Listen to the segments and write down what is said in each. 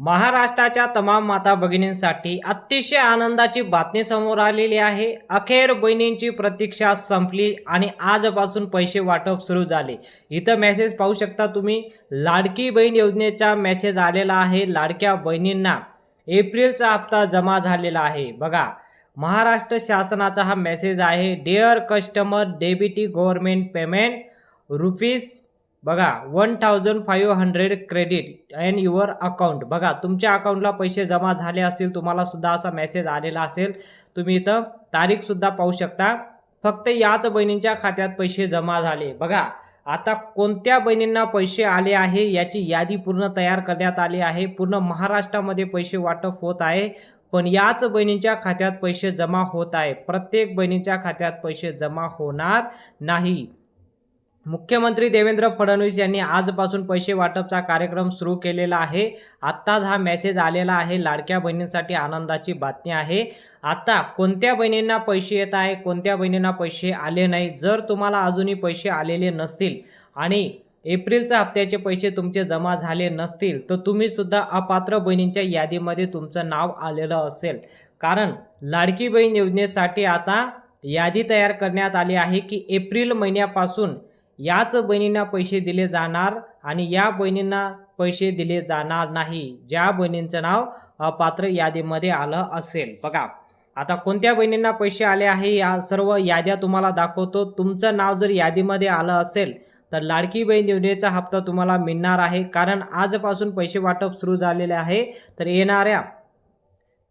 महाराष्ट्राच्या तमाम माता भगिनींसाठी अतिशय आनंदाची बातमी समोर आलेली आहे. अखेर बहिणींची प्रतीक्षा संपली आणि आजपासून पैसे वाटप सुरू झाले. इथं मेसेज पाहू शकता तुम्ही. लाडकी बहीण योजनेचा मेसेज आलेला आहे. लाडक्या बहिणींना एप्रिलचा हप्ता जमा झालेला आहे. बघा महाराष्ट्र शासनाचा हा मेसेज आहे. Dear customer DBT government payment rupees बघा one thousand five hundred credit and your account बघा तुमच्या अकाउंटला पैसे जमा झाले असतील तुम्हाला सुद्धा असा मेसेज आलेला असेल. तुम्ही इथं तारीखसुद्धा पाहू शकता. फक्त याच बहिणींच्या खात्यात पैसे जमा झाले. बघा आता कोणत्या बहिणींना पैसे आले आहे याची यादी पूर्ण तयार करण्यात आली आहे. पूर्ण महाराष्ट्रामध्ये पैसे वाटप होत आहे पण याच बहिणींच्या खात्यात पैसे जमा होत आहे. प्रत्येक बहिणीच्या खात्यात पैसे जमा होणार नाही. मुख्यमंत्री देवेंद्र फडणवीस यांनी आजपासून पैसे वाटपचा कार्यक्रम सुरू केलेला आहे. आत्ताच हा मेसेज आलेला आहे. लाडक्या बहिणींसाठी आनंदाची बातमी आहे. आता कोणत्या बहिणींना पैसे येत आहे कोणत्या बहिणींना पैसे आले नाही जर तुम्हाला अजूनही पैसे आलेले नसतील आणि एप्रिलच्या हप्त्याचे पैसे तुमचे जमा झाले नसतील तर तुम्ही सुद्धा अपात्र बहिणींच्या यादीमध्ये तुमचं नाव आलेलं असेल. कारण लाडकी बहीण योजनेसाठी आता यादी तयार करण्यात आली आहे की एप्रिल महिन्यापासून याच बहिणींना पैसे दिले जाणार आणि या बहिणींना पैसे दिले जाणार नाही. ज्या बहिणींचं नाव अपात्र यादीमध्ये आलं असेल. बघा आता कोणत्या बहिणींना पैसे आले आहे या सर्व याद्या तुम्हाला दाखवतो. तुमचं नाव जर यादीमध्ये आलं असेल तर लाडकी बहीण योजनेचा हप्ता तुम्हाला मिळणार आहे. कारण आजपासून पैसे वाटप सुरू झालेले आहे. तर येणाऱ्या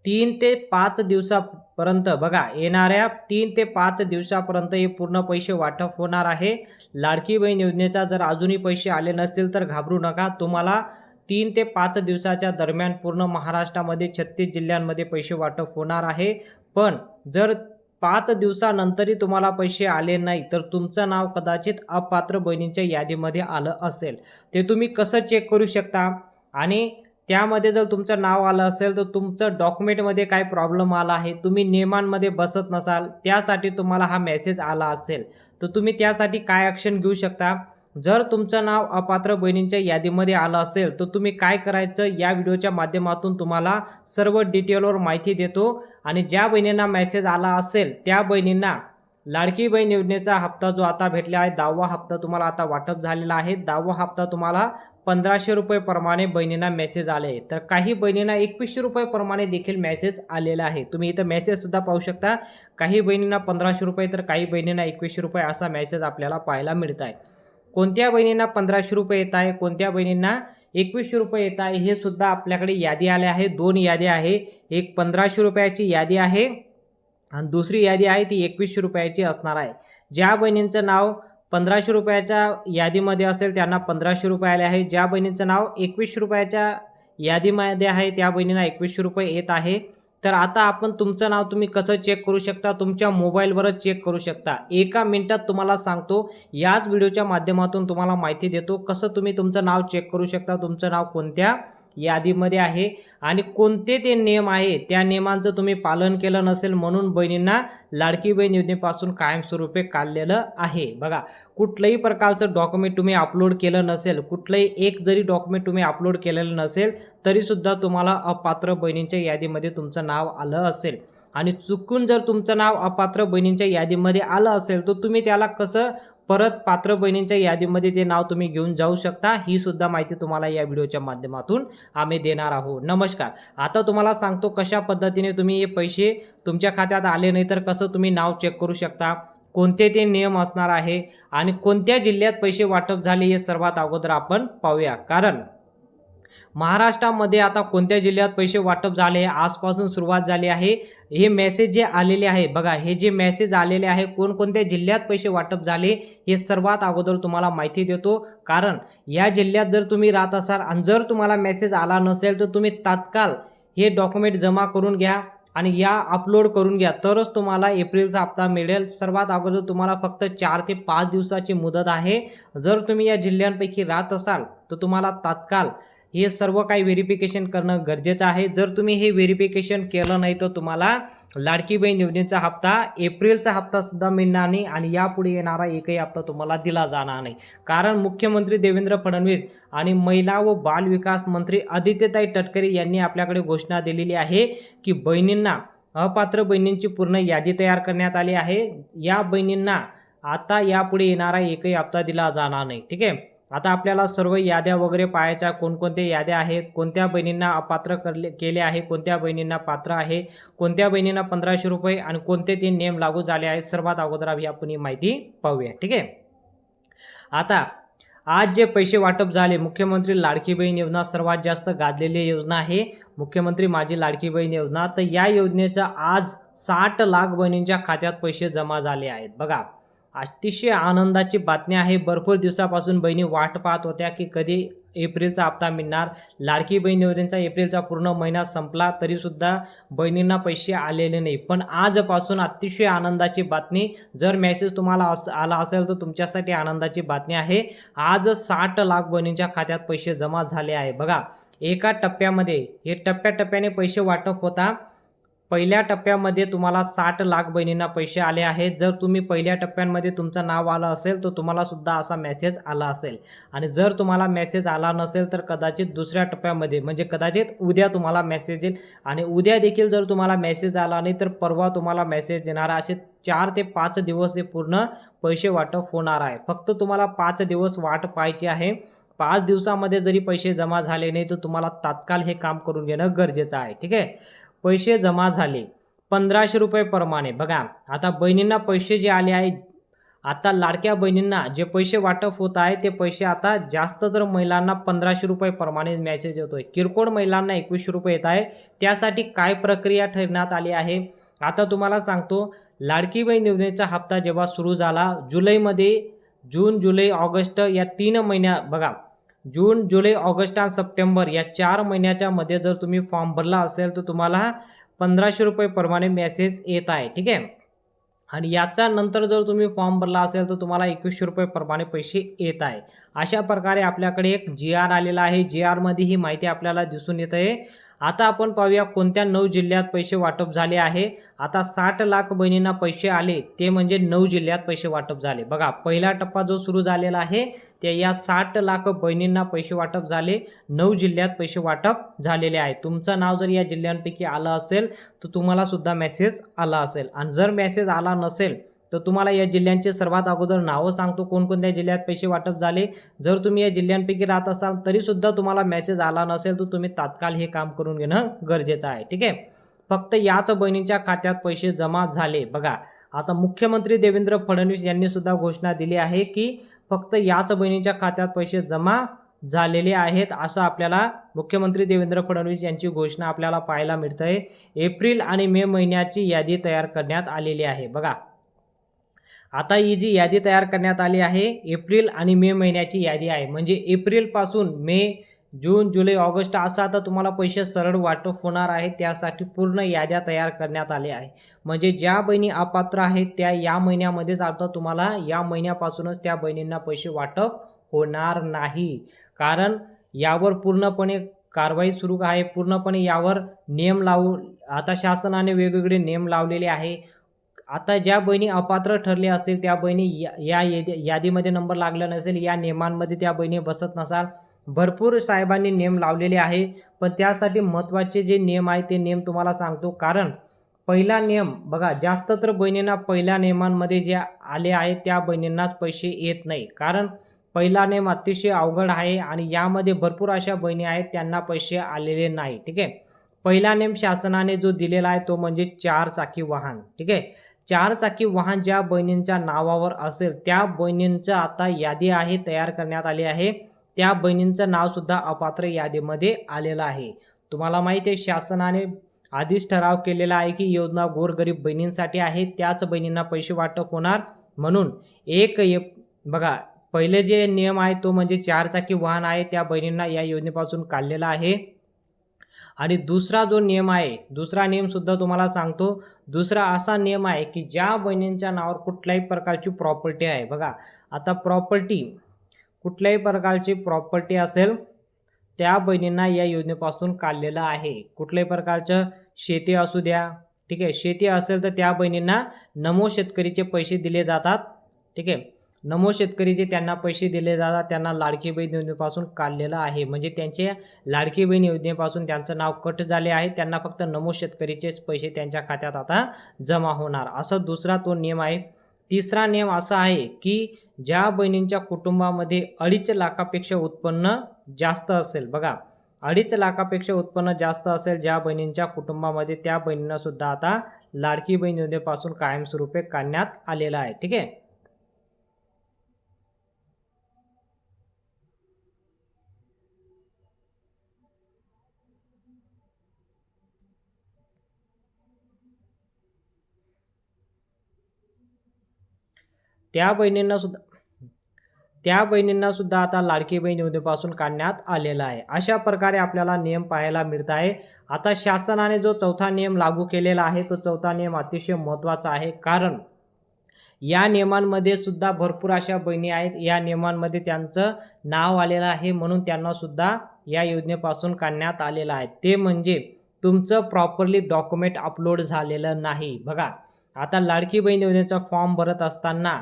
तीन ते पाच दिवसापर्यंत बघा येणाऱ्या तीन ते पाच दिवसापर्यंत हे पूर्ण पैसे वाटप होणार आहे. लाडकी बहीण योजनेचा जर अजूनही पैसे आले नसतील तर घाबरू नका. तुम्हाला तीन ते पाच दिवसाच्या दरम्यान पूर्ण महाराष्ट्रामध्ये छत्तीस जिल्ह्यांमध्ये पैसे वाटप होणार आहे. पण जर पाच दिवसानंतरही तुम्हाला पैसे आले नाही तर तुमचं नाव कदाचित अपात्र बहिणींच्या यादीमध्ये आलं असेल. ते तुम्ही कसं चेक करू शकता? आणि त्यामध्ये जर तुमचं नाव आलं असेल तर तुमचं डॉक्युमेंटमध्ये काय प्रॉब्लेम आला आहे? तुम्ही नियमांमध्ये बसत नसाल त्यासाठी तुम्हाला हा मेसेज आला असेल. तर तुम्ही त्यासाठी काय ॲक्शन घेऊ शकता? जर तुमचं नाव अपात्र बहिणींच्या यादीमध्ये आलं असेल तर तुम्ही काय करायचं? या व्हिडिओच्या माध्यमातून तुम्हाला सर्व डिटेलवर माहिती देतो. आणि ज्या बहिणींना मेसेज आला असेल त्या बहिणींना लाडकी बहीण योजनेचा हप्ता जो आता भेटला आहे दहावा हप्ता तुम्हाला आता वाटप झालेला आहे. दहावा हप्ता तुम्हाला पंधराशे रुपये प्रमाणे बहिणींना मेसेज आले. आहे तर काही बहिणींना एकवीसशे रुपये प्रमाणे देखील मेसेज आलेला आहे. तुम्ही इथं मेसेजसुद्धा पाहू शकता. काही बहिणींना पंधराशे रुपये तर काही बहिणींना एकवीसशे रुपये असा मेसेज आपल्याला पाहायला मिळत आहे कोणत्या बहिणींना पंधराशे रुपये येत आहे? कोणत्या बहिणींना एकवीसशे रुपये येत आहे? हे सुद्धा आपल्याकडे यादी आले आहे. दोन यादी आहे. एक पंधराशे रुपयाची यादी आहे. आणि दुसरी यादी आहे ती एकवीसशे रुपयाची असणार आहे. ज्या बहिणींचं नाव पंधराशे रुपयाच्या यादीमध्ये असेल त्यांना पंधराशे रुपये आले आहे ज्या बहिणींचं नाव एकवीसशे रुपयाच्या यादीमध्ये आहे त्या बहिणींना एकवीसशे रुपये येत आहे. तर आता आपण तुमचं नाव तुम्ही कसं चेक करू शकता? तुमच्या मोबाईलवरच चेक करू शकता. एका मिनिटात तुम्हाला सांगतो याच व्हिडिओच्या माध्यमातून तुम्हाला माहिती देतो कसं तुम्ही तुमचं नाव चेक करू शकता तुमचं नाव कोणत्या यादीमध्ये आहे. आणि कोणते ते नियम आहे त्या नियमांचं तुम्ही पालन केलं नसेल म्हणून बहिणींना लाडकी बहीण योजनेपासून कायमस्वरूपी काढलेलं आहे. बघा कुठलंही प्रकारचं डॉक्युमेंट तुम्ही अपलोड केलं नसेल कुठलंही एक जरी डॉक्युमेंट तुम्ही अपलोड केलेलं नसेल तरीसुद्धा तुम्हाला अपात्र बहिणींच्या यादीमध्ये तुमचं नाव आलं असेल. आणि चुकून जर तुमचं नाव अपात्र बहिणींच्या यादीमध्ये आलं असेल तर तुम्ही त्याला कसं परत पात्र बहिणींच्या यादीमध्ये ते नाव तुम्ही घेऊन जाऊ शकता. ही सुद्धा माहिती तुम्हाला या व्हिडिओच्या माध्यमातून आम्ही देणार आहोत. नमस्कार. आता तुम्हाला सांगतो कशा पद्धतीने तुम्ही हे पैसे तुमच्या खात्यात आले नाही तर कसं तुम्ही नाव चेक करू शकता? कोणते ते नियम असणार आहे? आणि कोणत्या जिल्ह्यात पैसे वाटप झाले हे सर्वात अगोदर आपण पाहूया. कारण महाराष्ट्रामध्ये आता कोणत्या जिल्ह्यात पैसे वाटप झाले? आजपासून सुरुवात झाली आहे. हे मेसेज जे आलेले आहे बघा हे जे मेसेज आलेले आहे कोणकोणत्या जिल्ह्यात पैसे वाटप झाले हे सर्वात अगोदर तुम्हाला माहिती देतो. कारण या जिल्ह्यात जर तुम्ही राहत असाल आणि जर तुम्हाला मेसेज आला नसेल तर तुम्ही तात्काळ हे डॉक्युमेंट जमा करून घ्या आणि या अपलोड करून घ्या. तरच तुम्हाला एप्रिलचा हप्ता मिळेल. सर्वात अगोदर तुम्हाला फक्त चार ते पाच दिवसाची मुदत आहे. जर तुम्ही या जिल्ह्यांपैकी राहत असाल तर तुम्हाला तात्काळ हे सर्व काही व्हेरिफिकेशन करणं गरजेचं आहे. जर तुम्ही हे व्हेरिफिकेशन केलं नाही तर तुम्हाला लाडकी बहीण योजनेचा हप्ता एप्रिलचा हप्ता सुद्धा मिळणार नाही आणि यापुढे येणारा एकही हप्ता तुम्हाला दिला जाणार नाही. कारण मुख्यमंत्री देवेंद्र फडणवीस आणि महिला व बाल विकास मंत्री आदित्यताई तटकरे यांनी आपल्याकडे घोषणा दिलेली आहे की बहिणींना अपात्र बहिणींची पूर्ण यादी तयार करण्यात आली आहे. या बहिणींना आता यापुढे येणारा एकही हप्ता दिला जाणार नाही. ठीक आहे? आता आपल्याला सर्व याद्या वगैरे पाहायच्या कोणकोणत्या याद्या आहेत कोणत्या बहिणींना अपात्र करले केले आहे कोणत्या बहिणींना पात्र आहे कोणत्या बहिणींना पंधराशे रुपये आणि कोणते ते नियम लागू झाले आहेत सर्वात अगोदर आम्ही आपण ही माहिती पाहूया ठीक आहे? आता आज जे पैसे वाटप झाले मुख्यमंत्री लाडकी बहीण योजना सर्वात जास्त गाजलेली योजना आहे. मुख्यमंत्री माझी लाडकी बहीण योजना तर या योजनेचा आज साठ लाख बहिणींच्या खात्यात पैसे जमा झाले आहेत. बघा अतिशय आनंदाची बातमी आहे. भरपूर दिवसापासून बहिणी वाट पाहत होत्या की कधी एप्रिलचा हप्ता मिळणार? लाडकी बहीण योजनेचा एप्रिलचा पूर्ण महिना संपला तरीसुद्धा बहिणींना पैसे आलेले नाही. पण आजपासून अतिशय आनंदाची बातमी. जर मेसेज तुम्हाला अस आला असेल तर तुमच्यासाठी आनंदाची बातमी आहे. आज साठ लाख बहिणींच्या खात्यात पैसे जमा झाले आहे. बघा एका टप्प्यामध्ये हे टप्प्याटप्प्याने पैसे वाटप होता. पहिल्या टप्प्यामध्ये तुम्हाला साठ लाख बहिणींना पैसे आले आहेत. जर तुम्ही पहिल्या टप्प्यांमध्ये तुमचं नाव आलं असेल तर तुम्हाला सुद्धा असा मेसेज आला असेल. आणि जर तुम्हाला मेसेज आला नसेल तर कदाचित दुसऱ्या टप्प्यामध्ये म्हणजे कदाचित उद्या तुम्हाला मेसेज येईल. आणि उद्या देखील जर तुम्हाला मेसेज आला नाही तर परवा तुम्हाला मेसेज येणार असे चार ते पाच दिवस हे पूर्ण पैसे वाटप होणार आहे. फक्त तुम्हाला पाच दिवस वाट पाहायची आहे. पाच दिवसामध्ये जरी पैसे जमा झाले नाही तर तुम्हाला तात्काळ हे काम करून घेणं गरजेचं आहे. ठीक आहे? पैसे जमा झाले. पंधराशे रुपये प्रमाणे बघा आता बहिणींना पैसे जे आले आहे आता लाडक्या बहिणींना जे पैसे वाटप होत आहे ते पैसे आता जास्त तर महिलांना पंधराशे रुपये प्रमाणे मॅसेज येतोय. किरकोळ महिलांना एकवीसशे रुपये येत आहे. त्यासाठी काय प्रक्रिया ठरण्यात आली आहे? आता तुम्हाला सांगतो लाडकी बहीण योजनेचा हप्ता जेव्हा सुरू झाला जुलैमध्ये जून जुलै ऑगस्ट या तीन महिन्या बघा जून जुलै ऑगस्ट आणि सप्टेंबर या चार महिन्याच्या मध्ये जर तुम्ही फॉर्म भरला असेल तर तुम्हाला पंधराशे रुपये प्रमाणे मेसेज येत आहे ठीक आहे? आणि याचा नंतर जर तुम्ही फॉर्म भरला असेल तर तुम्हाला एकवीसशे रुपये प्रमाणे पैसे येत आहे. अशा प्रकारे आपल्याकडे एक जी आर आलेला आहे. जी आरमध्ये ही माहिती आपल्याला दिसून येत आहे. आता आपण पाहूया कोणत्या नऊ जिल्ह्यात पैसे वाटप झाले आहे. आता साठ लाख बहिणींना पैसे आले. ते म्हणजे नऊ जिल्ह्यात पैसे वाटप झाले. बघा पहिला टप्पा जो सुरू झालेला आहे ते या साठ लाख बहिणींना पैसे वाटप झाले. नऊ जिल्ह्यात पैसे वाटप झालेले आहे. तुमचं नाव जर या जिल्ह्यांपैकी आलं असेल तर तुम्हाला सुद्धा मेसेज आला असेल. आणि जर मेसेज आला नसेल तर तुम्हाला या जिल्ह्यांचे सर्वात अगोदर नावं सांगतो. कोणकोणत्या जिल्ह्यात पैसे वाटप झाले? जर तुम्ही या जिल्ह्यांपैकी राहत असाल तरीसुद्धा तुम्हाला मेसेज आला नसेल तर तुम्ही तात्काळ हे काम करून घेणं गरजेचं आहे. ठीक आहे? फक्त याच बहिणींच्या खात्यात पैसे जमा झाले. बघा आता मुख्यमंत्री देवेंद्र फडणवीस यांनी सुद्धा घोषणा दिली आहे की फक्त याच बहिणीच्या खात्यात पैसे जमा झालेले आहेत असं आपल्याला मुख्यमंत्री देवेंद्र फडणवीस यांची घोषणा आपल्याला पाहायला मिळतं आहे एप्रिल आणि मे महिन्याची यादी तयार करण्यात आलेली आहे. बघा. आता ही जी यादी तयार करण्यात आली आहे एप्रिल आणि मे महिन्याची यादी आहे. म्हणजे एप्रिलपासून मे जून जुलै ऑगस्ट असा आता तुम्हाला पैसे सरळ वाटप होणार आहे. त्यासाठी पूर्ण याद्या तयार करण्यात आल्या आहे म्हणजे ज्या बहिणी अपात्र आहेत त्या या महिन्यामध्येच आता तुम्हाला या महिन्यापासूनच त्या बहिणींना पैसे वाटप होणार नाही. कारण यावर पूर्णपणे कारवाई सुरू आहे. पूर्णपणे यावर नियम लावू आता शासनाने वेगवेगळे नियम लावलेले आहे. आता ज्या बहिणी अपात्र ठरले असतील त्या बहिणी या या यादी यादीमध्ये नंबर लागला नसेल या नियमांमध्ये त्या बहिणी बसत नसाल भरपूर साहेबांनी नियम लावलेले आहे पण त्यासाठी महत्त्वाचे जे नियम आहे ते नियम तुम्हाला सांगतो. कारण पहिला नियम बघा जास्त तर बहिणींना पहिल्या नियमांमध्ये जे आले आहे त्या बहिणींनाच पैसे येत नाही. कारण पहिला नियम अतिशय अवघड आहे आणि यामध्ये भरपूर अशा बहिणी आहेत त्यांना पैसे आलेले नाही. ठीक आहे? पहिला नियम शासनाने जो दिलेला आहे तो म्हणजे चार चाकी वाहन. ठीक आहे? चार चाकी वाहन ज्या बहिणींच्या नावावर असेल त्या बहिणींचं आता यादी आहे तयार करण्यात आली आहे. त्या बहिणींचं नावसुद्धा अपात्र यादीमध्ये आलेलं आहे. तुम्हाला माहिती आहे शासनाने आधीच ठराव केलेला आहे की योजना गोरगरीब बहिणींसाठी आहे त्याच बहिणींना पैसे वाटप होणार म्हणून एक एप बघा पहिले जे नियम आहे तो म्हणजे चारचाकी वाहन आहे त्या बहिणींना या योजनेपासून काढलेला आहे. आणि दुसरा जो नियम आहे दुसरा नियमसुद्धा तुम्हाला सांगतो दुसरा असा नियम आहे की ज्या बहिणींच्या नावावर कुठल्याही प्रकारची प्रॉपर्टी आहे बघा आता प्रॉपर्टी कुठल्याही प्रकारची प्रॉपर्टी असेल त्या बहिणींना या योजनेपासून काढलेलं आहे. कुठल्याही प्रकारचं शेती असू द्या ठीक आहे. शेती असेल तर त्या बहिणींना नमो शेतकरीचे पैसे दिले जातात ठीक आहे. नमो शेतकरीचे त्यांना पैसे दिले जातात त्यांना लाडकी बहीण योजनेपासून काढलेलं आहे. म्हणजे त्यांचे लाडकी बहीण योजनेपासून त्यांचं नाव कट झाले आहे. त्यांना फक्त नमो शेतकरीचेच पैसे त्यांच्या खात्यात आता जमा होणार. असं दुसरा तो नियम आहे. तिसरा नियम असा आहे की ज्या बहिणींच्या कुटुंबामध्ये अडीच लाखापेक्षा उत्पन्न जास्त असेल बघा अडीच लाखापेक्षा उत्पन्न जास्त असेल ज्या बहिणींच्या कुटुंबामध्ये त्या बहिणींना सुद्धा आता लाडकी बहीण योजनेपासून कायमस्वरूपे काढण्यात आलेलं आहे ठीक आहे? त्या बहिणींना सुद्धा त्या बहिणींना सुद्धा आता लाडकी बहीण योजनेपासून काढण्यात आलेला आहे. अशा प्रकारे आपल्याला नियम पाहायला मिळत आहे. आता शासनाने जो चौथा नियम लागू केलेला आहे तो चौथा नियम अतिशय महत्त्वाचा आहे. कारण या नियमांमध्ये सुद्धा भरपूर अशा बहिणी आहेत. या नियमांमध्ये त्यांचं नाव आलेलं आहे म्हणून त्यांना सुद्धा या योजनेपासून काढण्यात आलेलं आहे. ते म्हणजे तुमचं प्रॉपरली डॉक्युमेंट अपलोड झालेलं नाही. बघा आता लाडकी बहीण योजनेचा फॉर्म भरत असताना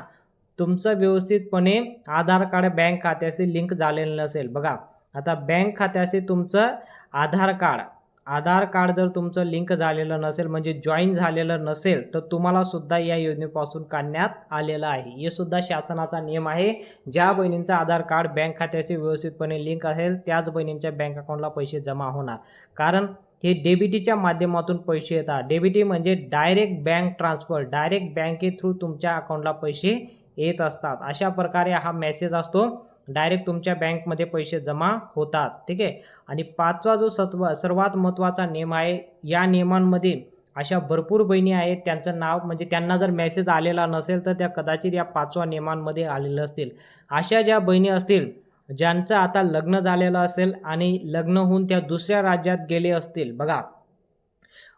तुमचं व्यवस्थितपणे आधार कार्ड बँक खात्याशी लिंक झालेलं नसेल. बघा आता बँक खात्याशी तुमचं आधार कार्ड आधार कार्ड जर तुमचं लिंक झालेलं नसेल म्हणजे जॉईन झालेलं नसेल तर तुम्हाला सुद्धा या योजनेपासून काढण्यात आलेलं आहे. हे सुद्धा शासनाचा नियम आहे. ज्या बहिणींचं आधार कार्ड बँक खात्याशी व्यवस्थितपणे लिंक असेल त्याच बहिणींच्या बँक अकाउंटला पैसे जमा होणार. कारण हे डेबिटीच्या माध्यमातून पैसे येतात. डेबिटी म्हणजे डायरेक्ट बँक ट्रान्सफर. डायरेक्ट बँके थ्रू तुमच्या अकाउंटला पैसे येत असतात. अशा प्रकारे हा मेसेज असतो. डायरेक्ट तुमच्या बँकमध्ये पैसे जमा होतात. ठीक आहे? आणि पाचवा जो सत्व सर्वात महत्त्वाचा नियम आहे या नियमांमध्ये अशा भरपूर बहिणी आहेत. त्यांचं नाव म्हणजे त्यांना जर मेसेज आलेला नसेल तर त्या कदाचित या पाचवा नियमांमध्ये आलेलं असतील. अशा ज्या बहिणी असतील ज्यांचं आता लग्न झालेलं असेल आणि लग्न होऊन त्या दुसऱ्या राज्यात गेले असतील. बघा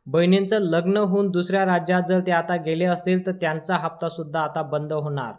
बहिणींचं लग्न होऊन दुसऱ्या राज्यात जर ते आता गेले असतील तर त्यांचा हप्तासुद्धा आता बंद होणार.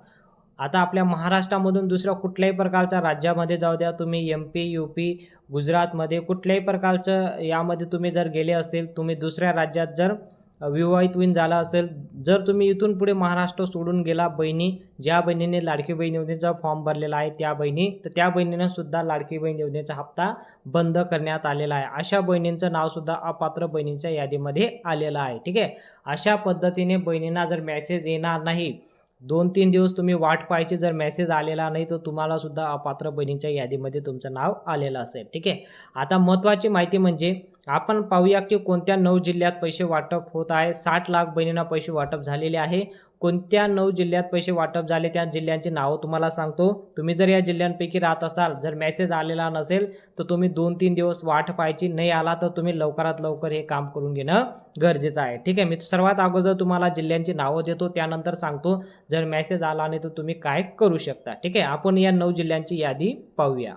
आता आपल्या महाराष्ट्रामधून दुसऱ्या कुठल्याही प्रकारच्या राज्यामध्ये जाऊ द्या तुम्ही एम पी यू पी गुजरातमध्ये कुठल्याही प्रकारचं यामध्ये तुम्ही जर गेले असेल तुम्ही दुसऱ्या राज्यात जर विवाहित होऊन झाला असेल जर तुम्ही इथून पुढे महाराष्ट्र सोडून गेला बहिणी ज्या बहिणीने लाडकी बहीण योजनेचा फॉर्म भरलेला आहे त्या बहिणी तर त्या बहिणीनं सुद्धा लाडकी बहीण योजनेचा हप्ता बंद करण्यात आलेला आहे. अशा बहिणींचं नावसुद्धा अपात्र बहिणींच्या यादीमध्ये आलेलं आहे. ठीक आहे? अशा पद्धतीने बहिणींना जर मेसेज येणार नाही दोन तीन दिवस तुम्ही वाट पाहायची जर मेसेज आलेला नाही तर तुम्हाला सुद्धा अपात्र बहिणींच्या यादीमध्ये तुमचं नाव आलेलं असेल. ठीक आहे? आता महत्त्वाची माहिती म्हणजे आपण पाहूया की कोणत्या नऊ जिल्ह्यात पैसे वाटप होत आहे. साठ लाख बहिणींना पैसे वाटप झालेले आहे. कोणत्या नऊ जिल्ह्यात पैसे वाटप झाले त्या जिल्ह्यांची नावं तुम्हाला सांगतो. तुम्ही जर या जिल्ह्यांपैकी राहत असाल जर मेसेज आलेला नसेल तर तुम्ही दोन तीन दिवस वाट पाहायची नाही आला तर तुम्ही लवकरात लवकर हे काम करून घेणं गरजेचं आहे. ठीक आहे मी सर्वात अगोदर तुम्हाला जिल्ह्यांची नावं देतो त्यानंतर सांगतो जर मेसेज आला नाही तर तुम्ही काय करू शकता. ठीक आहे आपण या नऊ जिल्ह्यांची यादी पाहूया.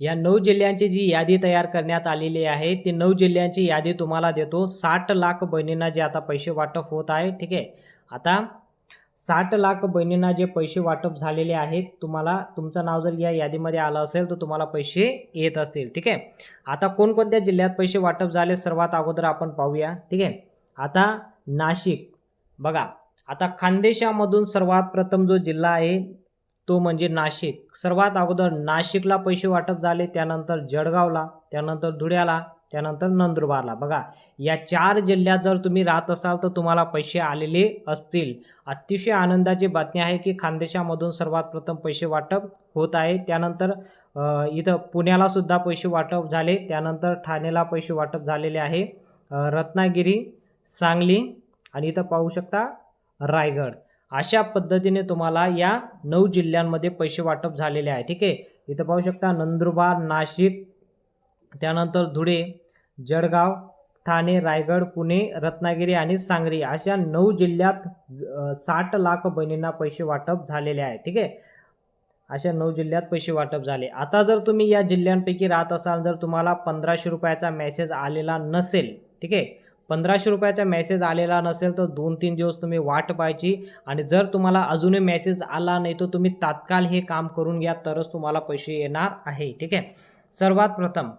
या नऊ जिल्ह्यांची जी यादी तयार करण्यात आलेली आहे ती नऊ जिल्ह्यांची यादी तुम्हाला देतो. साठ लाख बहिणींना जे आता पैसे वाटप होत आहे ठीक आहे आता साठ लाख बहिणींना जे पैसे वाटप झालेले आहेत तुम्हाला तुमचं नाव जर या यादीमध्ये आलं असेल तर तुम्हाला पैसे येत असतील ठीक आहे? आता कोणकोणत्या जिल्ह्यात पैसे वाटप झाले सर्वात अगोदर आपण पाहूया ठीक आहे? आता नाशिक बघा आता खानदेशामधून सर्वात प्रथम जो जिल्हा आहे तो म्हणजे नाशिक. सर्वात अगोदर नाशिकला पैसे वाटप झाले त्यानंतर जळगावला त्यानंतर धुळ्याला त्यानंतर नंदुरबारला बघा. या चार जिल्ह्यात जर तुम्ही राहत असाल तर तुम्हाला पैसे आलेले असतील. अतिशय आनंदाची बातमी आहे की खानदेशामधून सर्वात प्रथम पैसे वाटप होत आहे. त्यानंतर इथं पुण्याला सुद्धा पैसे वाटप झाले. त्यानंतर ठाणेला पैसे वाटप झालेले आहे. रत्नागिरी सांगली आणि इथं पाहू शकता रायगड. अशा पद्धतीने तुम्हाला या नऊ जिल्ह्यांमध्ये पैसे वाटप झालेले आहे. ठीक आहे? इथं पाहू शकता नंदुरबार नाशिक त्यानंतर धुळे जळगाव ठाणे रायगड पुणे रत्नागिरी आणि सांगली अशा नऊ जिल्ह्यात साठ लाख बहिणींना पैसे वाटप झालेले आहे. ठीक आहे? अशा नऊ जिल्ह्यात पैसे वाटप झाले. आता जर तुम्ही या जिल्ह्यांपैकी राहत असाल जर तुम्हाला पंधराशे रुपयाचा मेसेज आलेला नसेल ठीक आहे? पंधराशे रुपयाचा मेसेज आलेला नसेल तर दोन तीन दिवस तुम्ही वाट पाहायची आणि जर तुम्हाला अजूनही मेसेज आला नाही तर तुम्ही तात्काळ हे काम करून घ्या तरच तुम्हाला पैसे येणार आहे. ठीक आहे? सर्वात प्रथम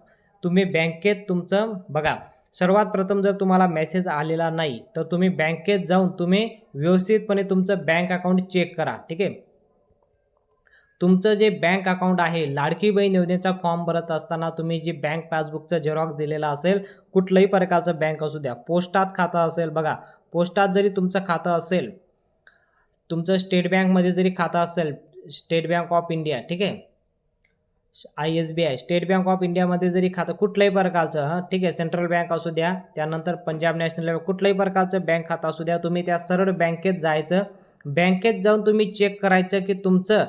तुम्ही बँकेत तुमचं बघा सर्वात प्रथम जर तुम्हाला मेसेज आलेला नाही तर तुम्ही बँकेत जाऊन तुम्ही व्यवस्थितपणे तुमचं बँक अकाउंट चेक करा ठीक आहे? तुमचं जे बँक अकाउंट आहे लाडकी बहीण योजनेचा फॉर्म भरत असताना तुम्ही जी बँक पासबुकचं झेरॉक्स दिलेला असेल कुठलंही प्रकारचं बँक असू द्या पोस्टात खातं असेल बघा पोस्टात जरी तुमचं खातं असेल तुमचं स्टेट बँकमध्ये जरी खातं असेल स्टेट बँक ऑफ इंडिया ठीक आहे? I S B I state bank of इंडियामध्ये जरी खातं कुठल्याही प्रकारचं हां ठीक आहे सेंट्रल बँक असू द्या त्यानंतर पंजाब नॅशनल बँक कुठल्याही प्रकारचं बँक खातं असू द्या तुम्ही त्या सरळ बँकेत जायचं बँकेत जाऊन तुम्ही चेक करायचं की तुमचं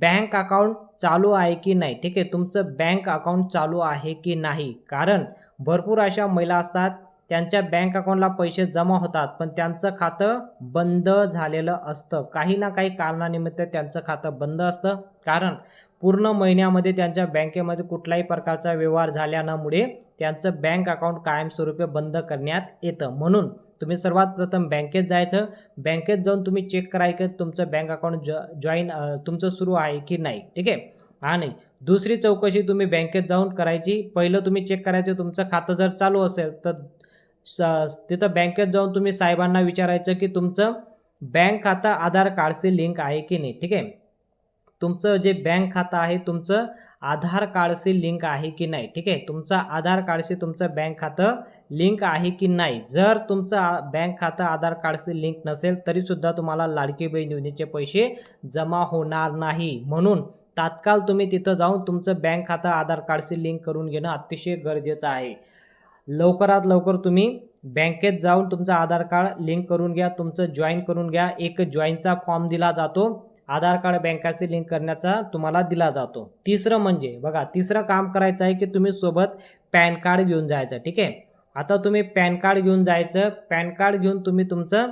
बँक अकाउंट चालू आहे की नाही ठीक आहे तुमचं बँक अकाउंट चालू आहे की नाही. कारण भरपूर अशा महिला असतात त्यांच्या बँक अकाउंटला पैसे जमा होतात पण त्यांचं खातं बंद झालेलं असतं. काही ना काही कारणानिमित्त त्यांचं खातं बंद असतं. कारण पूर्ण महिन्यामध्ये त्यांच्या बँकेमध्ये कुठलाही प्रकारचा व्यवहार झाल्यामुळे त्यांचं बँक अकाउंट कायमस्वरूपी बंद करण्यात येतं. म्हणून तुम्ही सर्वात प्रथम बँकेत जायचं. बँकेत जाऊन तुम्ही चेक करायचं तुमचं बँक अकाउंट जॉ जॉईन तुमचं सुरू आहे की नाही. ठीक आहे? आणि दुसरी चौकशी तुम्ही बँकेत जाऊन करायची. पहिलं तुम्ही चेक करायचं तुमचं खातं जर चालू असेल तर स तिथं बँकेत जाऊन तुम्ही साहेबांना विचारायचं की तुमचं बँक खातं आधार कार्डशी लिंक आहे की नाही. ठीक आहे? तुमचं जे बँक खातं आहे तुमचं आधार कार्डशी लिंक आहे की नाही? ठीक आहे? तुमचं आधार कार्डशी तुमचं बँक खातं लिंक आहे की नाही? जर तुमचं बँक खातं आधार कार्डशी लिंक नसेल तरीसुद्धा तुम्हाला लाडकी बहीण योजनेचे पैसे जमा होणार नाही. म्हणून तात्काळ तुम्ही तिथं जाऊन तुमचं बँक खातं आधार कार्डशी लिंक करून घेणं अतिशय गरजेचं आहे. लवकरात लवकर तुम्ही बँकेत जाऊन तुमचं आधार कार्ड लिंक करून घ्या तुमचं जॉईन करून घ्या. एक जॉईनचा फॉर्म दिला जातो. आधार कार्ड बँकाशी लिंक करण्याचा तुम्हाला दिला जातो. तिसरं म्हणजे बघा तिसरं काम करायचं आहे की तुम्ही सोबत पॅन कार्ड घेऊन जायचं ठीक आहे? आता तुम्ही पॅन कार्ड घेऊन जायचं पॅन कार्ड घेऊन तुम्ही तुमचं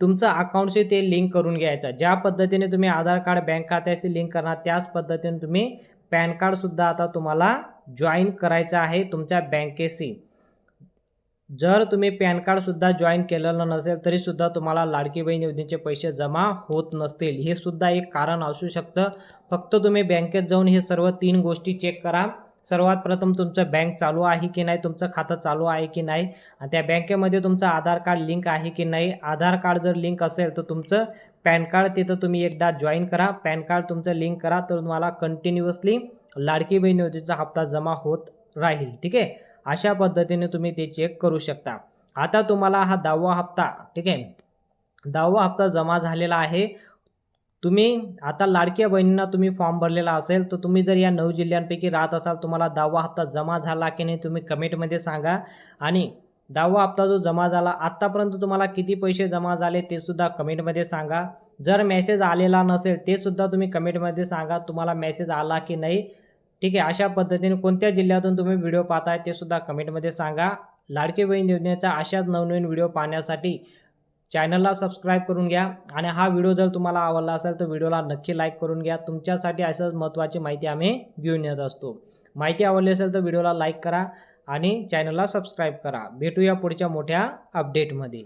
तुमचं अकाउंटशी ते लिंक करून घ्यायचं. ज्या पद्धतीने तुम्ही आधार कार्ड बँक खात्याशी लिंक करणार त्याच पद्धतीने तुम्ही पॅन कार्डसुद्धा आता तुम्हाला जॉईन करायचं आहे तुमच्या बँकेशी. जर तुम्ही पॅन कार्डसुद्धा जॉईन केलेलं नसेल तरीसुद्धा तुम्हाला लाडकी बहीण योजनेचे पैसे जमा होत नसतील. हे सुद्धा एक कारण असू शकतं. फक्त तुम्ही बँकेत जाऊन हे सर्व तीन गोष्टी चेक करा. सर्वात प्रथम तुमचं बँक चालू आहे की नाही तुमचं खातं चालू आहे की नाही आणि त्या बँकेमध्ये तुमचं आधार कार्ड लिंक आहे की नाही. आधार कार्ड जर लिंक असेल तर तुमचं पॅन कार्ड तिथं तुम्ही एकदा जॉईन करा. पॅन कार्ड तुमचं लिंक करा तर तुम्हाला कंटिन्युअसली लाडकी बहीण योजनेचा हप्ता जमा होत राहील. ठीक आहे? अशा पद्धतीने तुम्ही ते चेक करू शकता. आता तुम्हाला हा दहावा हप्ता ठीक आहे? दहावा हप्ता जमा झालेला आहे. तुम्ही आता लाडक्या बहिणींना तुम्ही फॉर्म भरलेला असेल तर तुम्ही जर या नऊ जिल्ह्यांपैकी राहत असाल तुम्हाला दहावा हप्ता जमा झाला की नाही तुम्ही कमेंटमध्ये सांगा. आणि दहावा हप्ता जो जमा झाला आत्तापर्यंत तुम्हाला किती पैसे जमा झाले ते सुद्धा कमेंटमध्ये सांगा. जर मेसेज आलेला नसेल ते सुद्धा तुम्ही कमेंटमध्ये सांगा तुम्हाला मेसेज आला की नाही. ठीक आहे अशा पद्धतीने कोणत्या जिल्ह्यातून तुम्ही व्हिडिओ पाहताय ते सुद्धा कमेंटमध्ये सांगा. लाडकी बहीण योजनेच्या अशाच नवनवीन व्हिडिओ पाहण्यासाठी चॅनलला सबस्क्राईब करून घ्या. आणि हा व्हिडिओ जर तुम्हाला आवडला असेल तर व्हिडिओला नक्की लाईक करून घ्या. तुमच्यासाठी अशाच महत्त्वाची माहिती आम्ही घेऊन येत असतो. माहिती आवडली असेल तर व्हिडिओला लाईक करा आणि चॅनलला सबस्क्राईब करा. भेटूया पुढच्या मोठ्या अपडेटमध्ये.